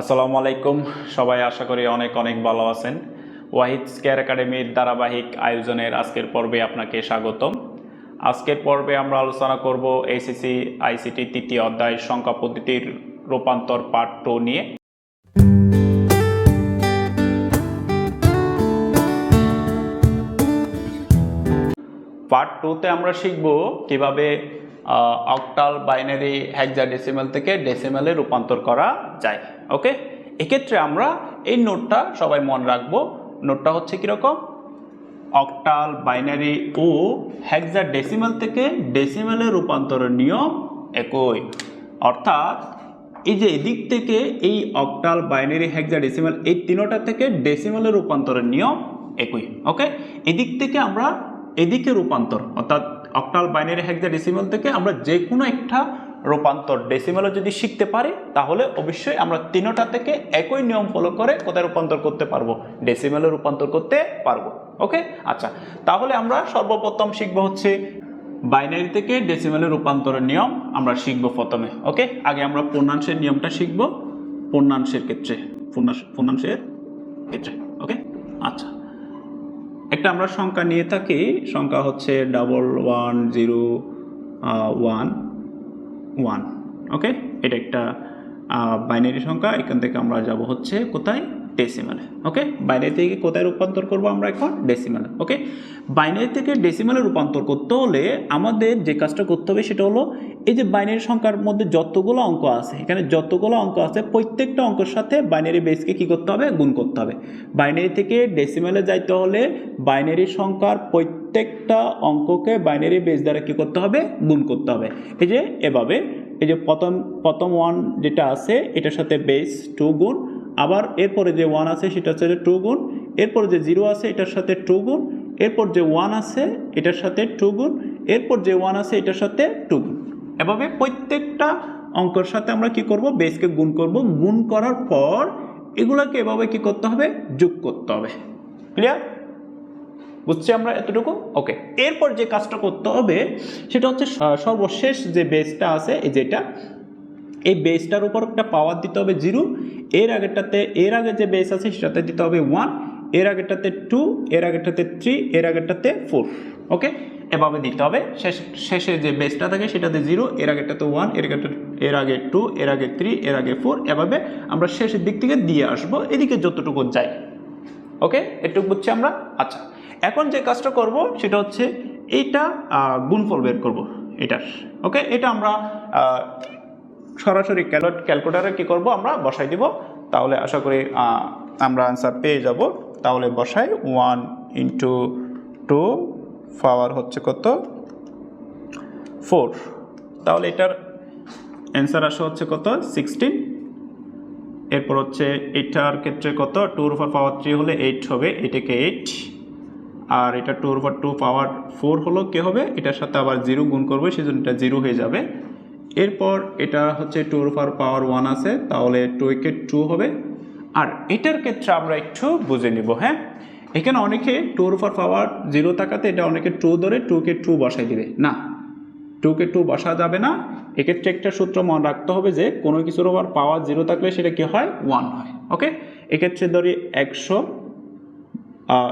আসসালামু আলাইকুম। সবাই আশা করি অনেক অনেক ভালো আছেন। ওয়াহিদ স্কেয়ার একাডেমির ধারাবাহিক আয়োজনের আজকের পর্বে আপনাকে স্বাগতম। আজকের পর্বে আমরা আলোচনা করব এসিসি আইসিটি তৃতীয় অধ্যায় সংখ্যা পদ্ধতির রূপান্তর পার্ট টু নিয়ে। পার্ট টুতে আমরা শিখব কীভাবে অক্টাল বাইনারি হেক্সাডেসিমাল থেকে ডেসিমালে রূপান্তর করা যায় ওকে এক্ষেত্রে আমরা এই নোটটা সবাই মনে রাখব। নোটটা হচ্ছে কীরকম? অক্টাল বাইনারি ও হেক্সাডেসিমাল থেকে ডেসিমালে রূপান্তরের নিয়ম একই। অর্থাৎ এই যে এদিক থেকে এই অক্টাল বাইনারি হেক্সাডেসিমাল এই তিনোটা থেকে ডেসিমালে রূপান্তরের নিয়ম একই ওকে এদিক থেকে আমরা এদিকে রূপান্তর, অর্থাৎ অক্টাল বাইনারি হেক্সাডেসিমাল থেকে আমরা যে কোনো একটা রূপান্তর ডেসিমালে যদি শিখতে পারি, তাহলে অবশ্যই আমরা তিনোটা থেকে একই নিয়ম ফলো করে কোথায় রূপান্তর করতে পারব? ডেসিমালে রূপান্তর করতে পারব। ওকে আচ্ছা তাহলে আমরা সর্বপ্রথম শিখব হচ্ছে বাইনারি থেকে ডেসিমালে রূপান্তরের নিয়ম আমরা শিখব প্রথমে। ওকে আগে আমরা পূর্ণাংশের নিয়মটা শিখব। পূর্ণাংশের ক্ষেত্রে, পূর্ণাংশ- পূর্ণাংশের ক্ষেত্রে। ওকে আচ্ছা। একটা আমরা সংখ্যা নিয়ে থাকি, সংখ্যা হচ্ছে double one zero one one okay এটা একটা বাইনারি সংখ্যা, এখান থেকে আমরা যাব হচ্ছে কোথায়? ডেসিমালে ওকে বাইনারি থেকে কোথায় রূপান্তর করব আমরা এখন? ডেসিমালে ওকে বাইনারি থেকে ডেসিমালে রূপান্তর করতে হলে আমাদের যে কাজটা করতে হবে সেটা হলো এই যে বাইনারি সংখ্যার মধ্যে যতগুলো অঙ্ক আছে, এখানে যতগুলো অঙ্ক আছে, প্রত্যেকটা অঙ্কের সাথে বাইনারি বেসকে কি করতে হবে? গুণ করতে হবে। বাইনারি থেকে ডেসিমালে যাইতে হলে বাইনারি সংখ্যার প্রত্যেকটা অঙ্ককে বাইনারি বেস দ্বারা কি করতে হবে? গুণ করতে হবে। এই যে এভাবে, এই যে প্রথম প্রথম ওয়ান যেটা আছে, এটার সাথে বেস টু গুণ আবার এরপরে যে ওয়ান আছে সেটা হচ্ছে টু গুণ, এরপর যে জিরো আছে এটার সাথে টু গুণ, এরপর যে ওয়ান আছে এটার সাথে টু গুণ, এরপর যে ওয়ান আছে এটার সাথে টু গুণ। এভাবে প্রত্যেকটা অঙ্কের সাথে আমরা কি করব? বেসকে গুণ করব। গুণ করার পর এগুলোকে এভাবে কি করতে হবে? যোগ করতে হবে। ক্লিয়ার বুঝছি আমরা এতটুকু? ওকে এরপর যে কাজটা করতে হবে, সেটা হচ্ছে সর্বশেষ যে বেসটা আছে যেটা এই বেসটার উপর একটা পাওয়ার দিতে হবে জিরো এর আগেরটাতে, এর আগে যে বেস আছে সেটাতে দিতে হবে ওয়ানের আগেরটাতে টু এর আগেরটাতে থ্রি এর আগেরটাতে ফোর ওকে এভাবে দিতে হবে। শেষ, শেষে যে বেসটা থাকে সেটাতে জিরো এর আগেরটাতে ওয়ানের আগেটা এর আগে টু এর আগে থ্রি এর আগে ফোর এভাবে আমরা শেষের দিক থেকে দিয়ে আসব, এদিকে যতটুকু যাই ওকে এটুকু বুঝছি আমরা? আচ্ছা এখন যে কাজটা করব সেটা হচ্ছে এইটা গুণফল বের করব, এটার ওকে এটা আমরা সরাসরি ক্যালট ক্যালকুলেটারে কী করব? আমরা বসাই দিব। তাহলে আশা করি আমরা আনসার পেয়ে যাব। তাহলে বসাই ওয়ান ইন্টু টু পাওয়ার হচ্ছে কত? ফোর তাহলে এটার অ্যান্সার আসা হচ্ছে কত? সিক্সটিন এরপর হচ্ছে এটার ক্ষেত্রে কত? টুর উপর পাওয়ার থ্রি হলে এইট হবে। এটাকে এইট আর এটা টুর উপর টু পাওয়ার ফোর হলো কে হবে? এটার সাথে আবার জিরো গুণ করবে, সেজন্য এটা জিরো হয়ে যাবে। এরপর এটা হচ্ছে টুর উপর পাওয়ার ওয়ান আছে, তাহলে টু একে টু হবে। আর এটার ক্ষেত্রে আমরা একটু বুঝে নিব হ্যাঁ? এখানে অনেকে টুর উপর পাওয়ার জিরো থাকাতে এটা অনেকে টু ধরে টুকে টু বসাই দিবে। না টুকে টু বসা যাবে না। এক্ষেত্রে একটা সূত্র মনে রাখতে হবে যে, কোনো কিছুর ওপর পাওয়ার জিরো থাকলে সেটা কি হয়? ওয়ান হয় ওকে এক্ষেত্রে ধরি একশো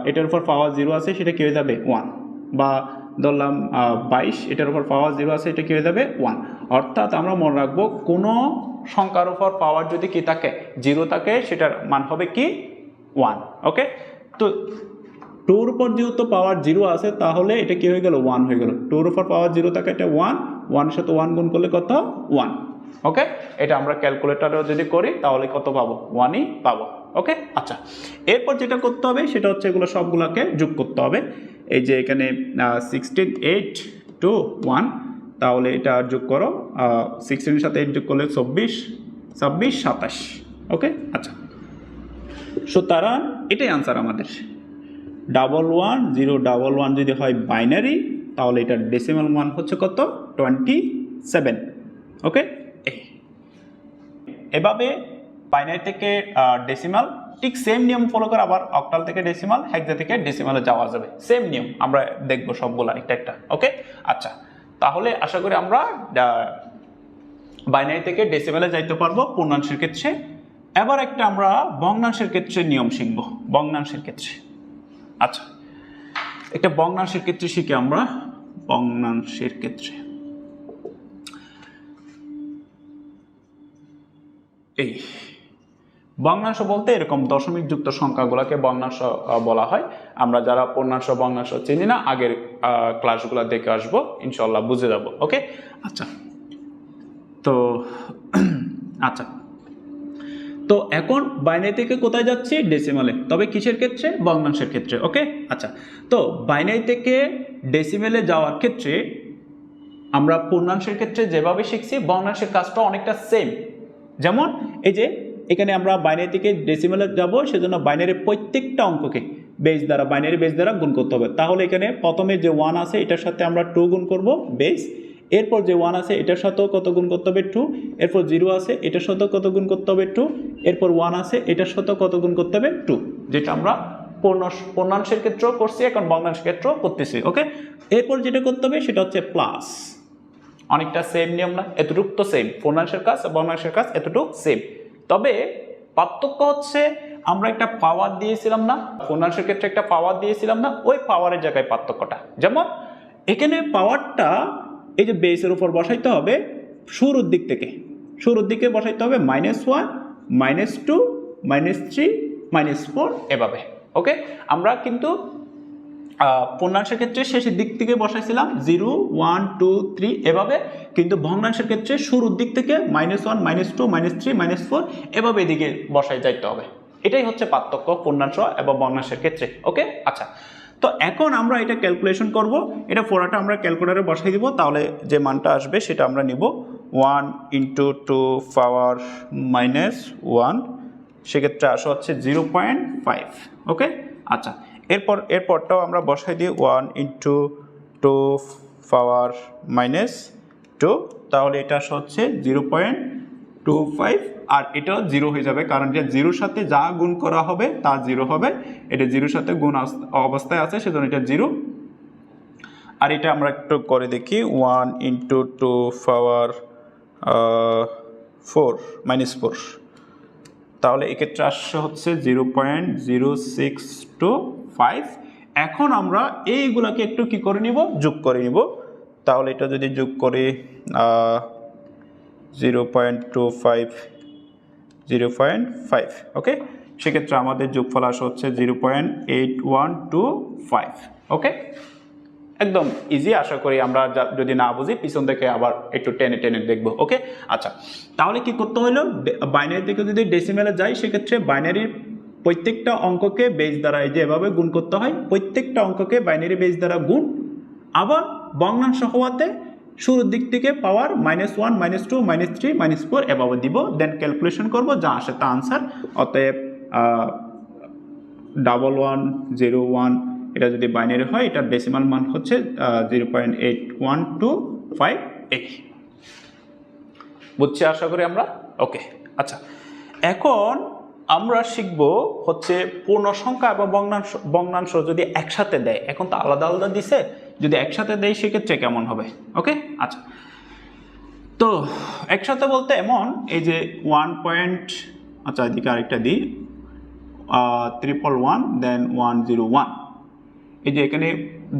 এটার উপর পাওয়ার জিরো আছে, সেটা কি হয়ে যাবে? ওয়ান বা ধরলাম বাইশ, এটার উপর পাওয়ার জিরো আছে, এটা কি হয়ে যাবে? ওয়ান অর্থাৎ আমরা মনে রাখব, কোনো সংখ্যার উপর পাওয়ার যদি কি থাকে জিরো থাকে, সেটার মান হবে কি? ওয়ান ওকে তো টুর উপর যেহেতু পাওয়ার জিরো আছে, তাহলে এটা কি হয়ে গেল? ওয়ান হয়ে গেল। টুর উপর পাওয়ার জিরো থাকে, এটা ওয়ান ওয়ানের সাথে ওয়ান গুণ করলে কত? ওয়ান ওকে এটা আমরা ক্যালকুলেটারেও যদি করি, তাহলে কত পাবো? ওয়ানই পাবো। ওকে আচ্ছা। এরপর যেটা করতে হবে, সেটা হচ্ছে এগুলো সবগুলোকে যোগ করতে হবে। এই যে এখানে সিক্সটিন এইট টু ওয়ান তাহলে এটা যোগ করো সিক্সটিনের সাথে এইট যোগ করলে চব্বিশ, ছাব্বিশ, সাতাশ ওকে আচ্ছা। সুতরাং এটাই আনসার আমাদের। Double one zero double one যদি হয় বাইনারি তাহলে এটার ডেসিমাল মান হচ্ছে কত? টোয়েন্টি সেভেন ওকে এভাবে বাইনারি থেকে ডেসিমাল ঠিক সেম নিয়ম ফলো করে আবার অক্টাল থেকে ডেসিমাল হেক্সা থেকে ডেসিমালে যাওয়া যাবে। সেম নিয়ম, আমরা দেখব সবগুলা একটা একটা ওকে আচ্ছা তাহলে আশা করি আমরা বাইনারি থেকে ডেসিমেলে যাইতে পারব পূর্ণাংশের ক্ষেত্রে। এবার একটা আমরা ভগ্নাংশের ক্ষেত্রে নিয়ম শিখব, ভগ্নাংশের ক্ষেত্রে। আচ্ছা একটা ভগ্নাংশের ক্ষেত্রে শিখি আমরা, ভগ্নাংশের ক্ষেত্রে। এই ভগ্নাংশ বলতে এরকম দশমিক যুক্ত সংখ্যাগুলোকে ভগ্নাংশ বলা হয়। আমরা যারা পূর্ণাংশ ভগ্নাংশ চিনি না, আগের ক্লাসগুলো দেখে আসব ইনশাল্লাহ বুঝে যাব, ওকে? আচ্ছা। তো আচ্ছা। তো এখন বাইনারি থেকে কোথায় যাচ্ছি? ডেসিমালে তবে কিসের ক্ষেত্রে? ভগ্নাংশের ক্ষেত্রে, ওকে? আচ্ছা। তো বাইনারি থেকে ডেসিমেলে যাওয়ার ক্ষেত্রে আমরা পূর্ণাংশের ক্ষেত্রে যেভাবে শিখছি ভগ্নাংশের কাজটা অনেকটা সেম যেমন এই যে এখানে আমরা বাইনারি থেকে ডেসিমেলে যাব, সেজন্য বাইনারি প্রত্যেকটা অঙ্ককে বেস দ্বারা বাইনারি বেস দ্বারা গুণ করতে হবে। তাহলে এখানে প্রথমে যে ওয়ান আছে, এটার সাথে আমরা টু গুণ করব বেস এরপর যে ওয়ান আছে, এটার সাথেও কত গুণ করতে হবে টু এরপর জিরো আছে, এটার সাথেও কত গুণ করতে হবে টু এরপর ওয়ান আছে, এটার সাথেও কত গুণ করতে হবে টু যেটা আমরা পূর্ণ পূর্ণাংশের ক্ষেত্রেও করছি, এখন ভগ্নাংশের ক্ষেত্রেও করতেছি ওকে এরপর যেটা করতে হবে, সেটা হচ্ছে প্লাস অনেকটা সেম নিয়ম না, এতটুক তো সেম পূর্ণাংশের কাজ ভগ্নাংশের কাজ এতটুক সেম তবে পার্থক্য হচ্ছে আমরা একটা পাওয়ার দিয়েছিলাম না পূর্ণাংশের ক্ষেত্রে একটা পাওয়ার দিয়েছিলাম না, ওই পাওয়ারের জায়গায় পার্থক্যটা। যেমন এখানে পাওয়ারটা এই যে বেসের উপর বসাইতে হবে, শুরুর দিক থেকে। শুরুর দিকে বসাইতে হবে minus one minus two minus three minus four এভাবে। ওকে আমরা কিন্তু পূর্ণাংশের ক্ষেত্রে শেষের দিক থেকে বসাইছিলাম, জিরো ওয়ান টু থ্রি এভাবে। কিন্তু ভগ্নাংশের ক্ষেত্রে শুরুর দিক থেকে minus one minus two minus three minus four এভাবে এদিকে বসাই যাইতে হবে। এটাই হচ্ছে পার্থক্য পূর্ণাংশ এবং ভগ্নাংশের ক্ষেত্রে ওকে আচ্ছা তো এখন আমরা এটা ক্যালকুলেশন করব। এটা ফোরাটা আমরা ক্যালকুলেটারে বসাই দিব, তাহলে যে মানটা আসবে সেটা আমরা নিব। One into two power minus one সেক্ষেত্রে আসা হচ্ছে জিরো পয়েন্ট ফাইভ ওকে আচ্ছা এরপর, এরপরটাও আমরা বসাই দিই one into two power minus two তাহলে এটা হচ্ছে জিরো পয়েন্ট টু ফাইভ আর এটাও জিরো হয়ে যাবে, কারণ যে জিরোর সাথে যা গুণ করা হবে, তা জিরো হবে। এটা জিরোর সাথে গুণ অবস্থায় আছে, সেজন্য এটা জিরো আর এটা আমরা একটু করে দেখি one into two power four minus four তাহলে এক্ষেত্রে আসছে হচ্ছে zero point zero six two five এখন আমরা এইগুলাকে একটু কি করে নিব? যোগ করে নিব। তাহলে এটা যদি যোগ করি zero point two five zero point five okay সেক্ষেত্রে আমাদের যোগফল আসা হচ্ছে zero point eight one two five okay একদম ইজি আশা করি আমরা যদি না বুঝি, পিছন থেকে আবার একটু টেনে টেনে দেখব ওকে আচ্ছা তাহলে কি করতে হলো বাইনারি থেকে যদি ডেসিমেলে যাই, সেক্ষেত্রে বাইনারির প্রত্যেকটা অঙ্ককে বেজ দ্বারা এই যে এভাবে গুণ করতে হয়, প্রত্যেকটা অঙ্ককে বাইনারি বেজ দ্বারা গুণ, আবার ভগ্নাংশ হওয়াতে শুরুর দিক থেকে power minus one minus two minus three minus four এভাবে দিব। দেন ক্যালকুলেশন করব, যা আসে তা আনসার অতএব ডাবল ওয়ান জিরো ওয়ান এটা যদি বাইনারি হয়, এটার ডেসিমাল মান হচ্ছে zero point eight one two five eight বুঝছি আশা করি আমরা? ওকে আচ্ছা। এখন আমরা শিখব হচ্ছে পূর্ণ সংখ্যা এবং ভগ্নাংশ ভগ্নাংশ যদি একসাথে দেয়, এখন তো আলাদা আলাদা দিছে, যদি একসাথে দেয় সেক্ষেত্রে কেমন হবে? ওকে আচ্ছা। তো একসাথে বলতে এমন, এই যে ওয়ান পয়েন্ট আচ্ছা এদিকে আরেকটা দিই triple one then one zero one এই যে এখানে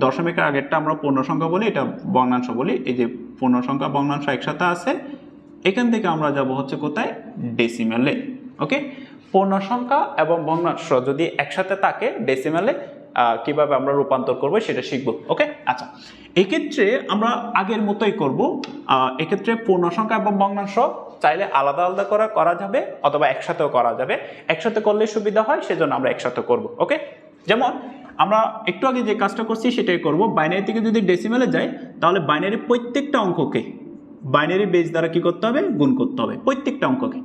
দশমিকের আগেরটা আমরা পূর্ণ সংখ্যা বলি, এটা ভগ্নাংশ বলি, এই যে পূর্ণ সংখ্যা, ভগ্নাংশ একসাথে আছে, এখান থেকে আমরা যাব হচ্ছে কোথায়? ডেসিমেলে ওকে পূর্ণ সংখ্যা এবং ভগ্নাংশ যদি একসাথে থাকে ডেসিমেলে কীভাবে আমরা রূপান্তর করব সেটা শিখব ওকে আচ্ছা এক্ষেত্রে আমরা আগের মতোই করব এক্ষেত্রে পূর্ণ সংখ্যা এবং ভগ্নাংশ চাইলে আলাদা আলাদা করা করা যাবে অথবা একসাথেও করা যাবে। একসাথে করলে সুবিধা হয়, সেজন্য আমরা একসাথে করব ওকে যেমন, আমরা একটু আগে যে কাজটা করছি সেটাই করব। বাইনারি থেকে যদি ডেসিমেলে যাই, তাহলে বাইনারি প্রত্যেকটা অঙ্ককে বাইনারি বেস দ্বারা কি করতে হবে? গুণ করতে হবে, প্রত্যেকটা অঙ্ককে।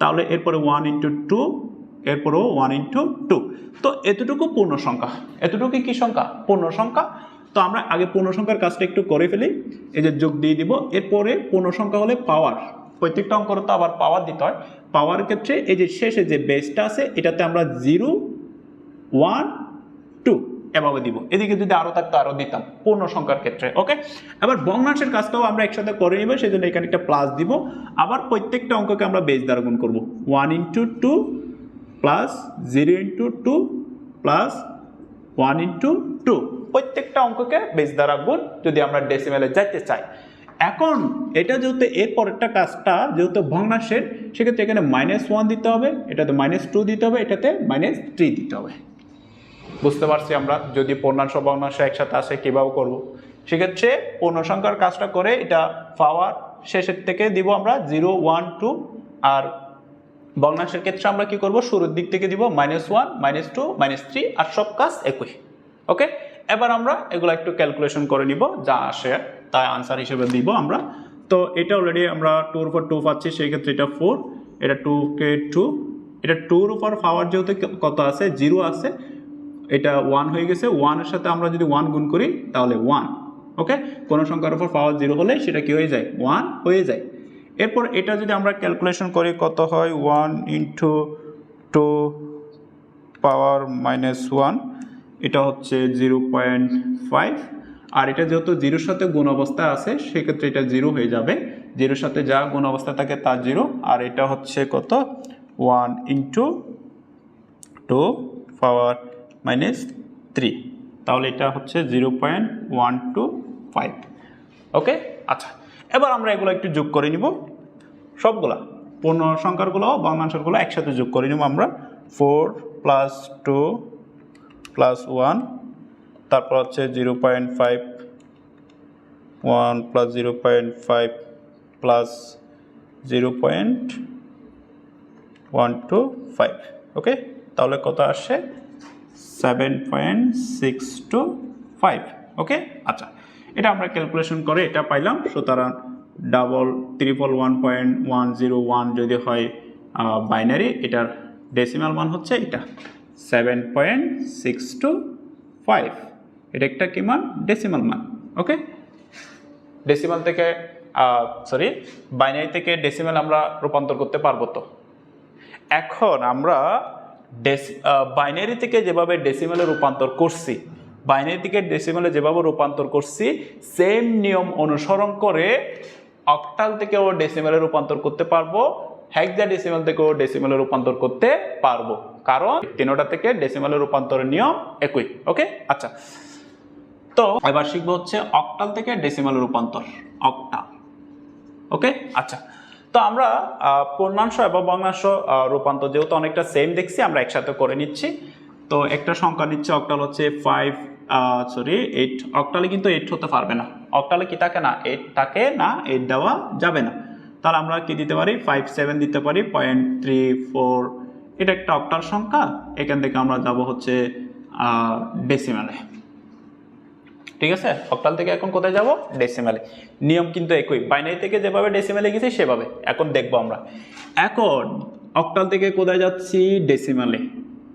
তাহলে এরপরে ওয়ান ইন্টু টু এরপরেও ওয়ান ইন্টু টু তো এতটুকু পূর্ণ সংখ্যা। এতটুকু কি সংখ্যা? পূর্ণ সংখ্যা। তো আমরা আগে পূর্ণ সংখ্যার কাজটা একটু করে ফেলি। এই যে যোগ দিয়ে দিব। এরপরে পূর্ণ সংখ্যা হলে পাওয়ার প্রত্যেকটা অঙ্কর তো আবার পাওয়ার দিতে হয়। পাওয়ার ক্ষেত্রে এই যে শেষে যে বেসটা আছে, এটাতে আমরা জিরো ওয়ান টু এভাবে দিব। এদিকে যদি আরও থাকতো, আরও দিতাম, পূর্ণ সংখ্যার ক্ষেত্রে ওকে এবার ভগ্নাংশের কাজটাও আমরা একসাথে করে নিব সেই জন্য এখানে একটা প্লাস দিব। আবার প্রত্যেকটা অঙ্ককে আমরা বেজ দ্বারা গুণ করব। One into two plus zero into two plus one into two প্রত্যেকটা অঙ্ককে বেজ দ্বারা গুণ যদি আমরা ডেসিমেলে যাইতে চাই। এখন এটা যেহেতু এর পরেরটা কাজটা, যেহেতু ভগ্নাংশের, সেক্ষেত্রে এখানে মাইনাস ওয়ান দিতে হবে, এটাতে মাইনাস টু দিতে হবে, এটাতে মাইনাস থ্রি দিতে হবে। বুঝতে পারছি আমরা, যদি পূর্ণাংশ ভগ্নাংশ একসাথে আসে কীভাবে করব? সেক্ষেত্রে পূর্ণ সংখ্যার কাজটা করে এটা পাওয়ার শেষের থেকে দিব আমরা জিরো, ওয়ান, টু, আর ভগ্নাংশের ক্ষেত্রে আমরা কি করব? শুরুর দিক থেকে দিব minus one, minus two, minus three, আর সব কাজ একই। ওকে? এবার আমরা এগুলো একটু ক্যালকুলেশন করে নিব, যা আসে তাই আনসার হিসেবে দিব আমরা। তো এটা অলরেডি আমরা টুর উপর টু পাচ্ছি, সেই ক্ষেত্রে এটা ফোর, এটা টু কে টু, এটা টুর উপর পাওয়ার যেহেতু কত আছে? জিরো আছে এটা ওয়ান হয়ে গেছে ওয়ানের সাথে আমরা যদি ওয়ান গুণ করি, তাহলে ওয়ান ওকে কোনো সংখ্যার উপর পাওয়ার জিরো হলে সেটা কি হয়ে যায়? ওয়ান হয়ে যায়। এরপর এটা যদি আমরা ক্যালকুলেশন করি, কত হয়? One into two power minus one এটা হচ্ছে জিরো পয়েন্ট ফাইভ আর এটা যেহেতু জিরোর সাথে গুণ অবস্থা আছে, সেক্ষেত্রে এটা জিরো হয়ে যাবে। জিরোর সাথে যা গুণ অবস্থা থাকে, তা জিরো আর এটা হচ্ছে কত? One into two power minus three তাহলে এটা হচ্ছে zero point one two five okay আচ্ছা এবার আমরা এগুলো একটু যোগ করে নিব। সবগুলা, পূর্ণ সংখ্যারগুলো ভগ্নাংশগুলো একসাথে যোগ করে নিব আমরা। Four plus two plus one তারপর হচ্ছে zero point five one plus zero point five plus zero point one two five okay তাহলে কত আসছে? Seven point six two five okay আচ্ছা এটা আমরা ক্যালকুলেশন করে এটা পাইলাম। সুতরাং double triple one point one zero one যদি হয় বাইনারি এটার ডেসিমাল মান হচ্ছে এটা। Seven point six two five এটা একটা কি মান? ডেসিমাল মান। ওকে ডেসিমাল থেকে সরি বাইনারি থেকে ডেসিমাল আমরা রূপান্তর করতে পারব তো। এখন আমরা বাইনারি থেকে যেভাবে ডেসিমেলে রূপান্তর করছি, বাইনারি থেকে ডেসিমেলে যেভাবে রূপান্তর করছি সেম নিয়ম অনুসরণ করে অক্টাল থেকেও ডেসিমেলে রূপান্তর করতে পারব হ্যাকজা ডেসিমেল থেকেও ডেসিমেলে রূপান্তর করতে পারব। কারণ তিনোটা থেকে ডেসিমেলের রূপান্তরের নিয়ম একই, ওকে? আচ্ছা। তো এবার শিখব হচ্ছে অক্টাল থেকে ডেসিমেলের রূপান্তর অক্টাল ওকে? আচ্ছা। তো আমরা পূর্ণাংশ এবং আহ, রূপান্তর যেহেতু অনেকটা সেম দেখছি আমরা একসাথে করে নিচ্ছি। তো একটা সংখ্যা নিচ্ছে অক্টাল হচ্ছে ফাইভ সরি এইট অক্টালে কিন্তু এইট হতে পারবে না। অক্টালে কি থাকে না? এইট থাকে না এইট দেওয়া যাবে না। তাহলে আমরা কি দিতে পারি? ফাইভ সেভেন দিতে পারি। পয়েন্ট থ্রি ফোর এটা একটা অক্টাল সংখ্যা। এখান থেকে আমরা যাব হচ্ছে ডেসিমালে ঠিক আছে? অক্টাল থেকে এখন কোথায় যাব? ডেসিমালে নিয়ম কিন্তু একই। বাইনারি থেকে যেভাবে ডেসিমালে গেছি, সেভাবে। এখন দেখব আমরা। এখন অক্টাল থেকে কোথায় যাচ্ছি? ডেসিমালে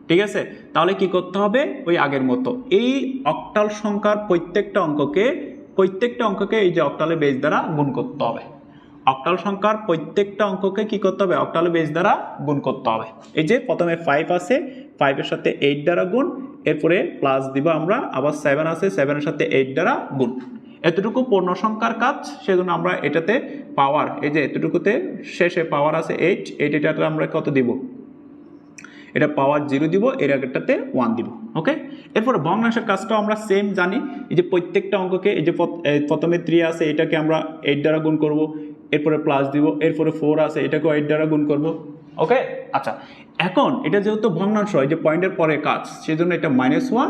ঠিক আছে? তাহলে কি করতে হবে? ওই আগের মতো। এই অক্টাল সংখ্যার প্রত্যেকটা অঙ্ককে প্রত্যেকটা অঙ্ককে এই যে অক্টালে বেজ দ্বারা গুণ করতে হবে। অক্টাল সংখ্যার প্রত্যেকটা অঙ্ককে কি করতে হবে? অক্টাল বেস দ্বারা গুণ করতে হবে। এই যে প্রথমে ফাইভ আছে ফাইভের সাথে এইট দ্বারা গুণ, এরপরে প্লাস দিব আমরা আবার সেভেন আছে সেভেনের সাথে এইট দ্বারা গুণ। এতটুকু পূর্ণ সংখ্যার কাজ, সেজন্য আমরা এটাতে পাওয়ার এই যে এতটুকুতে শেষে পাওয়ার আছে এইট এইট এটাতে আমরা কত দিব? এটা পাওয়ার জিরো দিব, এর আগেরটাতে ওয়ান দিব ওকে এরপরে ভগ্নাংশের কাজটাও আমরা সেম জানি, এই যে প্রত্যেকটা অঙ্ককে, এই যে প্রথমে থ্রি আছে, এটাকে আমরা এইট দ্বারা গুণ করব, এরপরে প্লাস দিব, এরপরে ফোর আছে, এটাকেও এইট দ্বারা গুণ করব। ওকে আচ্ছা এখন এটা যেহেতু ভগ্নাংশ এই যে পয়েন্টের পরে কাজ সেই জন্য এটা মাইনাস ওয়ান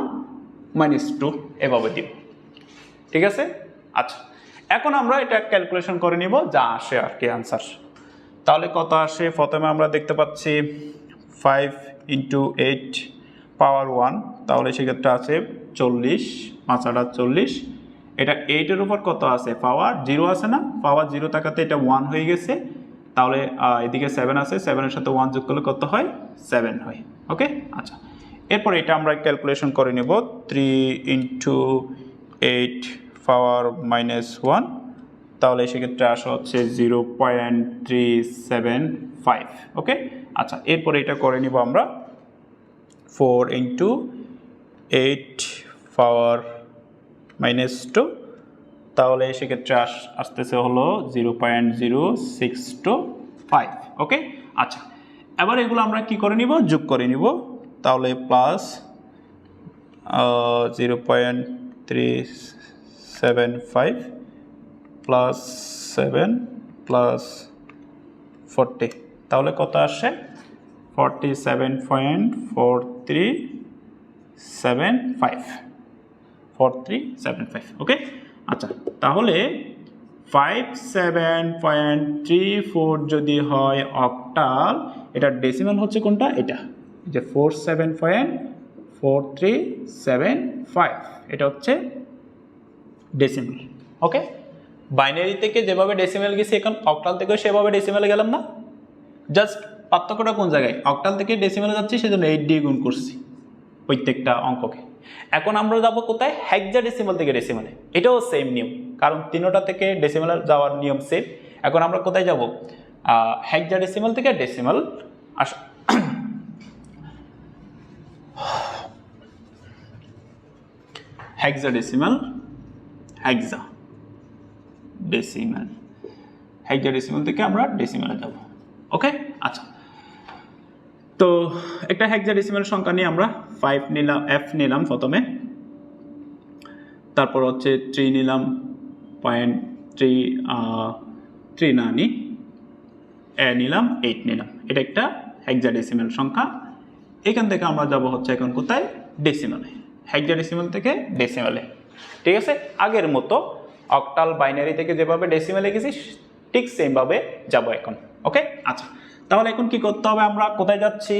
মাইনাস টু এভাবে দিব ঠিক আছে? আচ্ছা এখন আমরা এটা ক্যালকুলেশন করে নিব, যা আসে আর কি আনসার তাহলে কত আসে? প্রথমে আমরা দেখতে পাচ্ছি five into eight power one তাহলে সেক্ষেত্রে আছে চল্লিশ পাঁচ আটা চল্লিশ। এটা এইটের উপর কত আছে? পাওয়ার জিরো আছে না? পাওয়ার জিরো থাকাতে এটা ওয়ান হয়ে গেছে। তাহলে এদিকে সেভেন আছে সেভেনের সাথে ওয়ান যোগ করলে কত হয়? সেভেন হয়। ওকে আচ্ছা। এরপর এটা আমরা ক্যালকুলেশন করে নেব। Three into eight power minus one তাহলে সেক্ষেত্রে আসা হচ্ছে zero point three seven five okay আচ্ছা এরপরে এটা করে নিব আমরা। Four into eight power minus two তাহলে সেক্ষেত্রে আস, আসতেছে হলো zero point zero six two five, okay? আচ্ছা এবার এগুলো আমরা কি করে নিব? যোগ করে নিব। তাহলে plus zero point three seven five plus seven plus forty. তাহলে কত আসে? Forty seven point four three seven five. Four three seven five, okay? আচ্ছা তাহলে five seven point three four যদি হয় অক্টাল এটা ডেসিমাল হচ্ছে কোনটা? এটা। যে four seven point four three seven five এটা হচ্ছে ডেসিমাল ওকে বাইনারি থেকে যেভাবে ডেসিমাল গেছি, এখন অক্টাল থেকেও সেভাবে ডেসিমালে গেলাম না? জাস্ট পার্থক্যটা কোন জায়গায়? অক্টাল থেকে ডেসিমালে যাচ্ছি, সেজন্য এইট দিয়ে গুণ করছি প্রত্যেকটা অঙ্ককে। এখন আমরা যাব কোথায়? হ্যাকজা ডেসিমাল থেকে ডেসিমালে এটাও সেম নিয়ম, কারণ তিনোটা থেকে ডেসিমালে যাওয়ার নিয়ম সেম এখন আমরা কোথায় যাব? হ্যাকজা ডেসিমাল থেকে ডেসিমাল আস hexadecimal hexadecimal hexadecimal থেকে আমরা ডেসিমালে যাব। ওকে আচ্ছা। তো একটা হেক্সা ডেসিমাল সংখ্যা নিয়ে আমরা ফাইভ নিলাম এফ নিলাম প্রথমে। তারপর হচ্ছে থ্রি নিলাম পয়েন্ট থ্রি থ্রি না নি এ নিলাম এইট নিলাম। এটা একটা হেক্সা ডেসিমাল সংখ্যা। এখান থেকে আমরা যাব হচ্ছে এখন কোথায়? ডেসিমালে হেক্সা ডেসিমাল থেকে ডেসিমালে ঠিক আছে? আগের মতো অক্টাল বাইনারি থেকে যেভাবে ডেসিমালে গেছি ঠিক সেমভাবে যাব এখন। ওকে আচ্ছা। তাহলে এখন কি করতে হবে আমরা? কোথায় যাচ্ছি?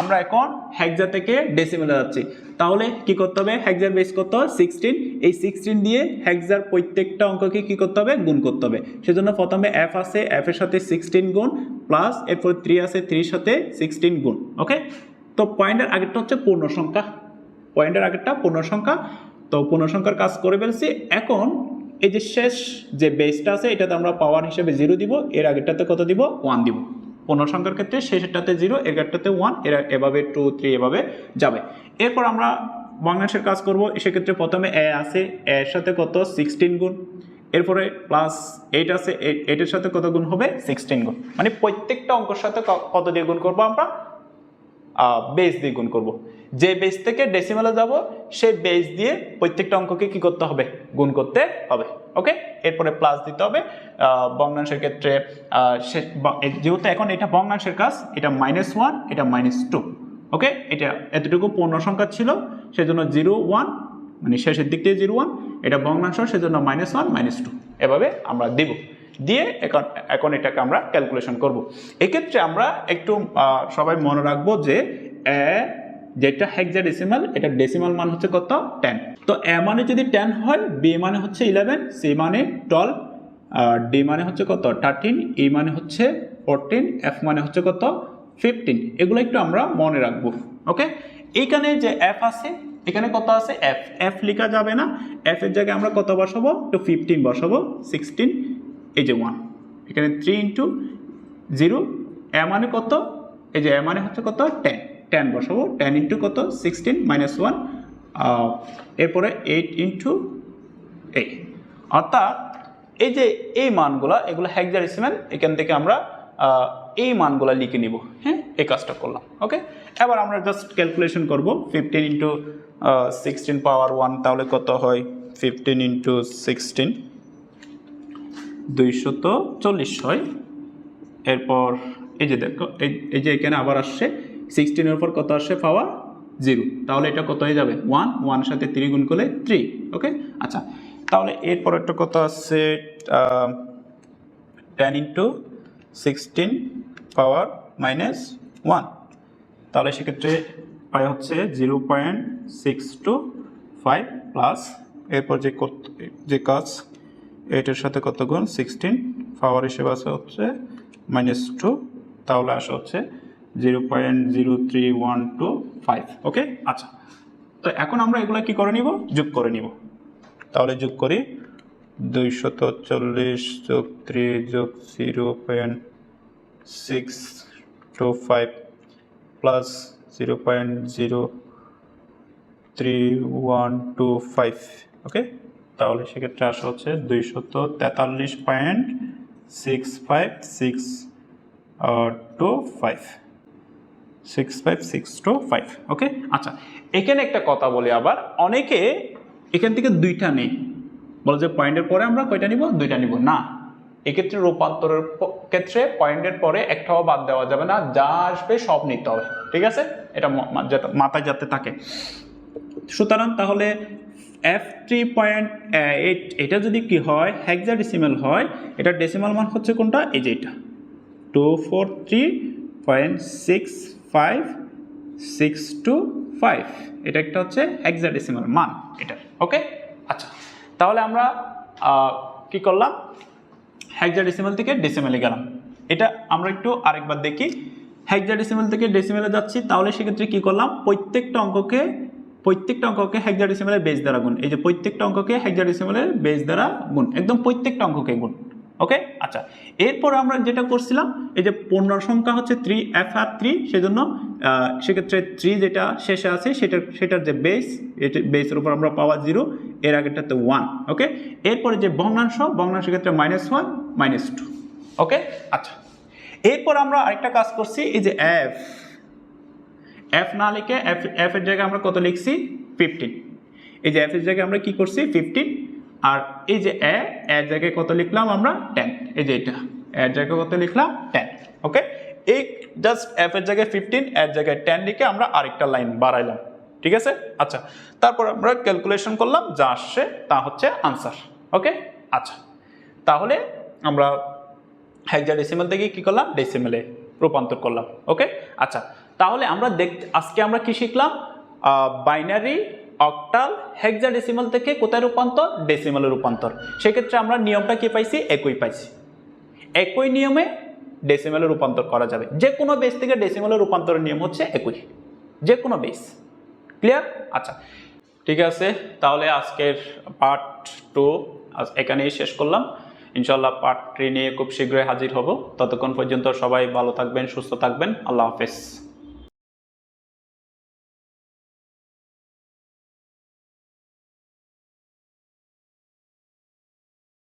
আমরা এখন হ্যাকজা থেকে ডেসিমেলে যাচ্ছি। তাহলে কি করতে হবে? হ্যাকজার বেস করতে হবে সিক্সটিন এই সিক্সটিন দিয়ে হ্যাকজার প্রত্যেকটা অঙ্ককে কি করতে হবে? গুণ করতে হবে। সেজন্য প্রথমে এফ আছে এফ এর সাথে সিক্সটিন গুণ প্লাস এরপর থ্রি আছে থ্রির সাথে সিক্সটিন গুণ ওকে তো পয়েন্টের আগেরটা হচ্ছে পূর্ণ সংখ্যা। পয়েন্টের আগেরটা পূর্ণ সংখ্যা। তো পূর্ণ সংখ্যার কাজ করে ফেলছি। এখন এই যে শেষ যে বেসটা আছে, এটাতে আমরা পাওয়ার হিসেবে জিরো দিব। এর আগেরটাতে কত দিব? ওয়ান দিব। পূর্ণ সংখ্যার ক্ষেত্রে শেষেরটাতে জিরো এগারটাতে ওয়ান এরা এভাবে টু থ্রি এভাবে যাবে। এরপর আমরা বাংলাদেশের কাজ করব, সেক্ষেত্রে প্রথমে এ আছে এর সাথে কত? সিক্সটিন গুণ। এরপরে প্লাস এইট আছে এইটের সাথে কত গুণ হবে? সিক্সটিন গুণ। মানে প্রত্যেকটা অঙ্কর সাথে কত দিয়ে গুণ করব আমরা? বেস দিয়ে গুণ করব। যে বেস থেকে ডেসিমালে যাব সেই বেস দিয়ে প্রত্যেকটা অঙ্ককে কি করতে হবে? গুণ করতে হবে ওকে এরপরে প্লাস দিতে হবে ভগ্নাংশের ক্ষেত্রে যেহেতু এখন এটা ভগ্নাংশের কাজ, এটা মাইনাস ওয়ান এটা মাইনাস টু ওকে এটা এতটুকু পূর্ণ সংখ্যা ছিল, সেজন্য জিরো ওয়ান মানে শেষের দিক থেকে জিরো ওয়ান এটা ভগ্নাংশ, সেজন্য মাইনাস ওয়ান মাইনাস টু এভাবে আমরা দিব। দিয়ে এখন এখন এটাকে আমরা ক্যালকুলেশন করব। এক্ষেত্রে আমরা একটু সবাই মনে রাখব যে, এ, যেটা হেক্সা ডেসিমাল এটা ডেসিমাল মান হচ্ছে কত? টেন তো এ মানে যদি টেন হয়, বি মানে হচ্ছে ইলেভেন সি মানে টুয়েলভ ডি মানে হচ্ছে কত? থার্টিন ই মানে হচ্ছে ফোরটিন এফ মানে হচ্ছে কত? ফিফটিন এগুলো একটু আমরা মনে রাখব ওকে এইখানে যে এফ আছে, এখানে কত আছে? এফ। এফ লেখা যাবে না। এফ এর জায়গায় আমরা কত বসাবো? তো ফিফটিন বসাবো সিক্সটিন এই যে ওয়ান এখানে থ্রি ইন্টু জিরো এ মানে কত? এই যে এ মানে হচ্ছে কত? টেন টেন বসাবো টেন ইন্টু কত? সিক্সটিন মাইনাস ওয়ান এরপরে এইট ইন্টু এই অর্থাৎ এই যে এই মানগুলা, এগুলো হেক্সাডেসিমাল এখান থেকে আমরা এই মানগুলা লিখে নিব হ্যাঁ? এই কাজটা করলাম ওকে এবার আমরা জাস্ট ক্যালকুলেশন করব fifteen into sixteen power one তাহলে কত হয়? ফিফটিন ইন্টু সিক্সটিন দুইশত চল্লিশ হয়। এরপর এই যে দেখো, এই যে এখানে আবার আসছে সিক্সটিনের উপর কত আসছে? পাওয়ার জিরো তাহলে এটা কত হয়ে যাবে? ওয়ান ওয়ান সাথে থ্রি গুণ করলে থ্রি ওকে আচ্ছা তাহলে এরপর একটা কত আসছে? Ten into sixteen power minus one তাহলে সেক্ষেত্রে পাই হচ্ছে zero point six two five plus এরপর যে যে কাজ এইটের সাথে কত গুণ? সিক্সটিন পাওয়ার হিসেবে আসে হচ্ছে মাইনাস টু তাহলে আসে হচ্ছে zero point zero three one two five okay আচ্ছা। তো এখন আমরা এগুলো কি করে নিব? যোগ করে নিব। তাহলে যোগ করি দুইশত চল্লিশ যোগ থ্রি যোগ zero point six two five plus zero point zero three one two five okay তাহলে সেক্ষেত্রে আসা হচ্ছে দুইশত তেতাল্লিশ point six five six two five six five six two five okay আচ্ছা এখানে একটা কথা বলি আবার। অনেকে এখান থেকে দুইটা নেই। বলে যে পয়েন্টের পরে আমরা কয়টা নিব? দুইটা নিব। না, এক্ষেত্রে রূপান্তরের ক্ষেত্রে পয়েন্টের পরে একটাও বাদ দেওয়া যাবে না। যা আসবে সব নিতে হবে, ঠিক আছে? এটা মাথায় যাতে থাকে। সুতরাং তাহলে এফ থ্রি পয়েন্ট এইট এটা যদি কি হয় হেক্সা ডেসিমাল হয়, এটা ডেসিমাল মান হচ্ছে কোনটা? এই যে এটা। Two four three point six five six two five এটা একটা হচ্ছে হেক্সাডেসিমাল মান এটা ওকে আচ্ছা তাহলে আমরা কি করলাম? হেক্সাডেসিমাল থেকে ডেসিমেলে গেলাম। এটা আমরা একটু আরেকবার দেখি। হেক্সাডেসিমাল থেকে ডেসিমেলে যাচ্ছি, তাহলে সেক্ষেত্রে কি করলাম? প্রত্যেকটা অঙ্ককে প্রত্যেকটা অঙ্ককে হেক্সাডেসিমালের বেস দ্বারা গুণ। এই যে প্রত্যেকটা অঙ্ককে হেক্সাডেসিমালের বেস দ্বারা গুণ। একদম প্রত্যেকটা অঙ্ককে গুণ। ওকে আচ্ছা এরপর আমরা যেটা করছিলাম, এই যে পূর্ণ সংখ্যা হচ্ছে থ্রি এফ আর থ্রি সেজন্য সেক্ষেত্রে থ্রি যেটা শেষে আছে সেটার সেটার যে বেস এটা বেসের উপর আমরা পাওয়া জিরো এর আগেরটাতে ওয়ান ওকে এরপরে যে ভগ্নাংশ ভগ্নাংশের ক্ষেত্রে minus one minus two okay আচ্ছা এরপর আমরা আরেকটা কাজ করছি, এই যে এফ এফ না লিখে এফ এফ এর জায়গায় আমরা কত লিখছি? ফিফটিন এই যে এফ এর জায়গায় আমরা কি করছি? ফিফটিন আর এই যে এ এর জায়গায় কত লিখলাম আমরা? টেন এই যে এটা এর জায়গায় কত লিখলাম? টেন ওকে এই জাস্ট এফ এর জায়গায় ফিফটিন এর জায়গায় টেন লিখে আমরা আরেকটা লাইন বাড়াইলাম। ঠিক আছে? আচ্ছা তারপর আমরা ক্যালকুলেশন করলাম, যা আসছে তা হচ্ছে আনসার ওকে আচ্ছা তাহলে আমরা হেক্সা ডেসিমাল থেকে কি করলাম? ডেসিমেলে রূপান্তর করলাম। ওকে আচ্ছা তাহলে আমরা দেখ আজকে আমরা কি শিখলাম? বাইনারি অক্টাল হেক্সা ডেসিমাল থেকে কোথায় রূপান্তর? ডেসিমালে রূপান্তর। সেক্ষেত্রে আমরা নিয়মটা কি পাইছি? একই পাইছি। একই নিয়মে ডেসিমালে রূপান্তর করা যাবে। যে কোনো বেস থেকে ডেসিমালে রূপান্তরের নিয়ম হচ্ছে একই। যে কোনো বেস ক্লিয়ার আচ্ছা। ঠিক আছে, তাহলে আজকের পার্ট টু এখানেই শেষ করলাম। ইনশাল্লাহ পার্ট থ্রি নিয়ে খুব শীঘ্রই হাজির হব। ততক্ষণ পর্যন্ত সবাই ভালো থাকবেন, সুস্থ থাকবেন। আল্লাহ হাফেজ।